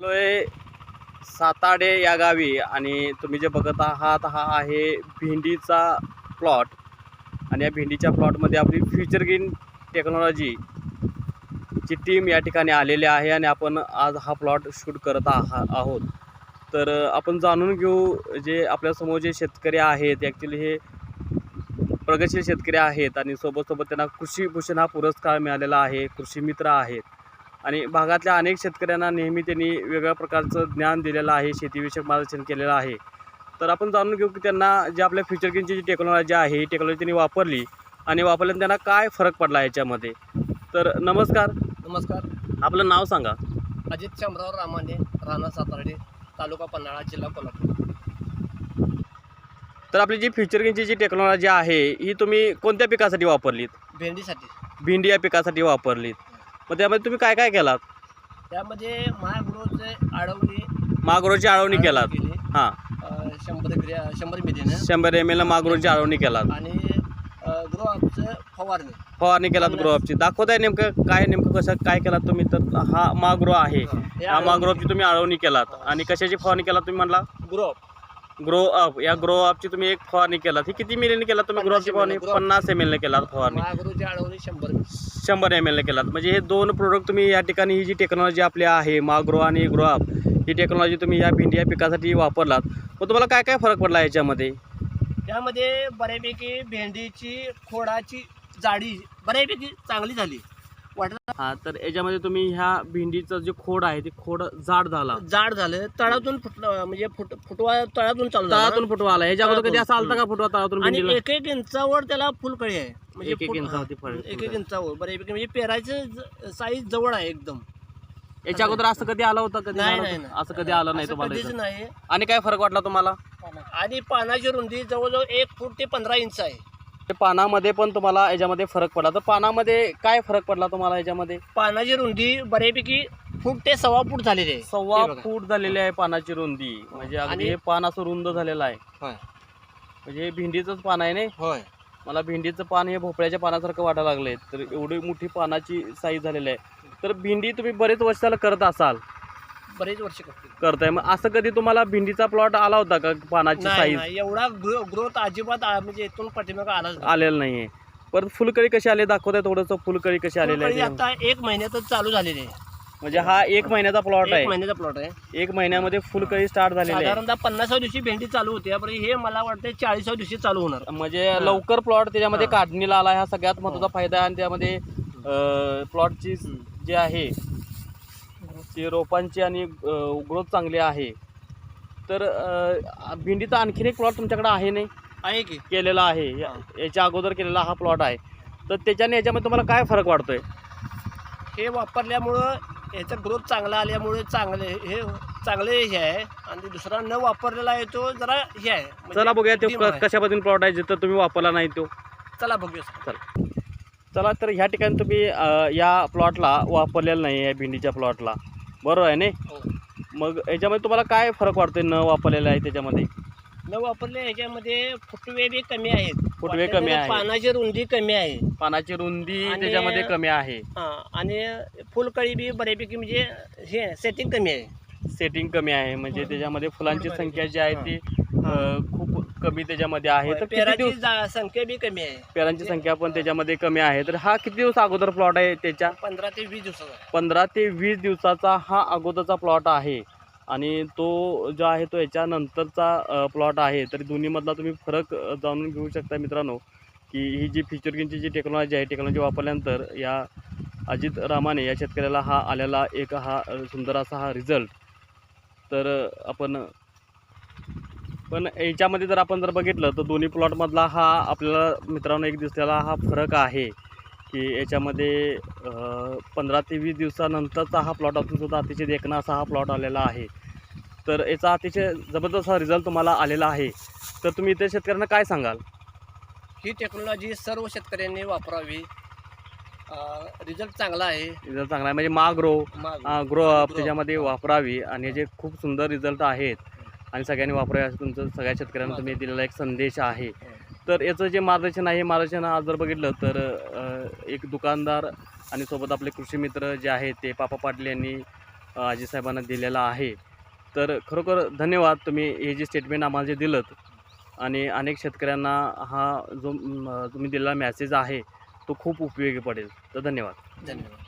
आलोय साताडे या गावी आणि तुम्ही जे बघत आहात हा आहे भेंडीचा प्लॉट आणि या भेंडीच्या प्लॉटमध्ये आपली फ्युचर ग्रीन टेक्नॉलॉजी ची टीम या ठिकाणी आलेली आहे आणि आपण आज हा प्लॉट शूट करत आहा आहोत. तर आपण जाणून घेऊ जे आपल्यासमोर जे शेतकरी आहेत ॲक्च्युली हे प्रगतशील शेतकरी आहेत आणि सोबत सोबत त्यांना कृषीभूषण हा पुरस्कार मिळालेला आहे कृषी मित्र आहेत. आणि भागातल्या अनेक शेतकऱ्यांना नेहमी त्यांनी वेगळ्या प्रकारचं ज्ञान दिलेलं आहे शेतीविषयक मार्गदर्शन केलेलं आहे. तर आपण जाणून घेऊ की त्यांना जे आपल्या फ्युचर किनची जी टेक्नॉलॉजी आहे ही टेक्नॉलॉजी त्यांनी वापरली आणि वापरल्याने त्यांना काय फरक पडला याच्यामध्ये? तर नमस्कार. नमस्कार. आपलं नाव सांगा. अजित शामराव रामाने राणा सातार्डे तालुका पन्हाळा जिल्हा कोल्हापूर. तर आपली जी फ्युचर किनची जी टेक्नॉलॉजी आहे ही तुम्ही कोणत्या पिकासाठी वापरलीत? भेंडीसाठी. भेंडी या पिकासाठी वापरलीत. मग त्यामध्ये तुम्ही काय काय केलात? त्यामध्ये महागृहचे आळवणी मागरोची आळवणी केलात. केली. हां. अं, शंभर ग्रॅ शंभर मिलीनं शंभर एम एल मागरोची आळवणी केलात. आणि गृहचं फवारणी. फवारणी केलात ग्रोअपची दाखवताय नेमकं काय नेमकं कसं काय केलात तुम्ही? तर हा मागरो आहे. हे. मागरोपची तुम्ही आळवणी केलात. आणि कशाची फवारणी केलात तुम्ही म्हणला? गृह ग्रो अप या ग्रो अपची तुम्ही एक फवारणी केलात. ही किती मिलीने केलात तुम्ही? ग्रो अपची 50 फवारणी. पन्नास एम एलने केलात फवारणी. आळवणी शंभर शंभर एम एलने केलात. म्हणजे हे दोन प्रोडक्ट तुम्ही या ठिकाणी ही जी टेक्नॉलॉजी आपली आहे माग्रो आणि ग्रो अप ही टेक्नॉलॉजी तुम्ही या भेंडी या पिकासाठी वापरलात. मग तुम्हाला काय काय फरक पडला याच्यामध्ये? त्यामध्ये बऱ्यापैकी भेंडीची खोडाची जाडी बऱ्यापैकी चांगली झाली. वाटत हा तर याच्यामध्ये तुम्ही ह्या भेंडीचं जे खोड आहे ते खोड जाड झाला. जाड झालं. तळातून फुटलं म्हणजे फुट फुटवा तळातून चालू झाला. तळातून फुटवा आला. अगोदर कधी असा आलता का फुटवा तळातून आणि भेंडीला? एक एक इंचावर त्याला फुलकळी आहे. म्हणजे एक एक फुट- इंचावरती फळ- एक एक इंचावर. बऱ्यापैकी म्हणजे पेरायचं साईज जवळ आहे एकदम. याच्या अगोदर असं कधी आलं होतं? कधी नाही झालं नाही होतं? नाही. असं कधी आलं नाही असं तुम्हाला कधीच इथं? नाही. आणि काय फरक वाटला तुम्हाला? आणि पानाची रुंदी जवळजवळ एक फूट ते पंधरा इंच आहे. पानामध्ये पण तुम्हाला याच्यामध्ये फरक पडला. तर पानामध्ये काय फरक पडला तुम्हाला याच्यामध्ये? पानाची रुंदी बऱ्यापैकी फूट ते सव्वा फूट झालेली आहे. सव्वा हे बघा. फूट झालेली आहे पानाची रुंदी. म्हणजे अगदी आणि- हे पान असं रुंद झालेलं आहे. होय. म्हणजे हे भेंडीचंच पान आहे नाही? होय. मला भेंडीचं पान हे भोपळ्याच्या पानासारखं वाटायला लागलंय. तर एवढी मोठी पानाची साईज झालेली आहे. तर भेंडी तुम्ही बरेच वर्षाला करत असाल. बरेच वर्ष करते करताय. मग असं कधी तुम्हाला भेंडीचा प्लॉट आला होता का? पानाची नाही साईज नाही, एवढा ग्रोथ अजिबात आ- म्हणजे इथून पाठीमागं आलाच नाही. आलेलं नाहीये. परत फुलकळी कशी आले? दाखवताय थोडंसं. फुलकळी कशी आलेली फुलकळी आहे आता एक महिन्यातच चालू झालेली आहे. म्हणजे हा एक महिन्याचा प्लॉट एक आहे. महिन्याचा प्लॉट आहे. एक महिन्यामध्ये फुलकळी स्टार्ट झालेली आहे. साधारणतः पन्नासाव्या दिवशी भेंडी चालू होते. आपण हे मला वाटतं चाळीसाव्या दिवशी चालू होणार. म्हणजे लवकर प्लॉट त्याच्यामध्ये. काढणीला आला. हा सगळ्यात महत्त्वाचा फायदा आहे आणि त्यामध्ये प्लॉटची जे आहे ती रोपांची आणि ग्रोथ चांगली आहे. तर अ, भेंडीचा आणखीन एक प्लॉट तुमच्याकडे आहे नाही? आहे की. केलेला आहे. या- याच्या अगोदर केलेला हा प्लॉट आहे. तर त्याच्याने याच्यामध्ये तुम्हाला काय फरक वाटतोय? हे वापरल्यामुळं ह्याचा ग्रोथ चांगला आल्यामुळे चांगले हे चांगले हे आहे. आणि दुसरा न वापरलेला आहे तो जरा हे आहे. म्हणजे चला बघूया तो dim क- आहे. कशा पद्धतीने प्लॉट आहे जिथं तुम्ही वापरला नाही तो. चला बघूया चला तर ह्या ठिकाणी तुम्ही अ, या प्लॉटला वापरलेलं नाही आहे भेंडीच्या प्लॉटला. बरोबर आहे नाही? हो. मग याच्यामध्ये तुम्हाला काय फरक वाटतोय न वापरलेला आहे त्याच्यामध्ये? न वापरले ह्याच्यामध्ये फुटवे बी कमी आहेत. फुटवे कमी आहे. पानाची रुंदी कमी आहे. पानाची रुंदी आणि- त्याच्यामध्ये कमी आहे. हा, आणि फुलकळी बी बऱ्यापैकी म्हणजे हे सेटिंग कमी आहे. सेटिंग कमी आहे. म्हणजे. त्याच्यामध्ये फुलांची फुल संख्या जी आहे ती अ, खूप कमी त्याच्यामध्ये आहे तर किती पेराची दिवस जा- संख्या बी कमी आहे. पेरांची संख्या पण त्याच्यामध्ये कमी आहे तर हा किती दिवस अगोदर प्लॉट आहे त्याच्या? पंधरा ते वीस दिवसाचा. आहे. पंधरा ते वीस दिवसाचा हा अगोदरचा प्लॉट आहे. आणि तो जो आहे तो याच्यानंतरचा प्लॉट आहे. तर दोन्हीमधला तुम्ही फरक अ, जाणून घेऊ शकता मित्रांनो की ही जी फ्युचरगिनची जी टेक्नॉलॉजी आहे टेक्नॉलॉजी वापरल्यानंतर या अजित रामाने या शेतकऱ्याला हा आलेला एक हा अ, सुंदर असा हा रिझल्ट तर अ, आपण पण याच्यामध्ये जर आपण जर बघितलं तर दोन्ही प्लॉटमधला हा आपल्याला मित्रांनो एक दिसलेला हा फरक आहे. की याच्यामध्ये पंधरा ते वीस दिवसानंतरचा हा प्लॉट असून सुद्धा अतिशय देखणा असा हा प्लॉट आलेला आहे. तर याचा अतिशय जबरदस्त हा रिझल्ट तुम्हाला आलेला आहे. तर तुम्ही इतर शेतकऱ्यांना काय सांगाल? ही टेक्नॉलॉजी सर्व शेतकऱ्यांनी वापरावी. रिझल्ट चांगला आहे. रिझल्ट चांगला आहे. म्हणजे मा ग्रो अप त्याच्यामध्ये. वापरावी. आणि याचे खूप सुंदर रिझल्ट आहेत आणि सगळ्यांनी वापरावे असं तुमचं सगळ्या शेतकऱ्यांना तुम्ही दिलेला एक संदेश आहे. हो. तर याचं जे मार्गदर्शन आहे मार्गदर्शन आज जर बघितलं तर एक दुकानदार आणि सोबत आपले कृषी मित्र जे आहेत ते पापा पाटील यांनी आजीसाहेबांना दिलेला आहे. तर खरोखर धन्यवाद तुम्ही हे जे स्टेटमेंट आम्हाला जे दिलंत. आणि अनेक शेतकऱ्यांना हा जो तुम्ही दिलेला मॅसेज आहे तो खूप उपयोगी पडेल. तर धन्यवाद. धन्यवाद.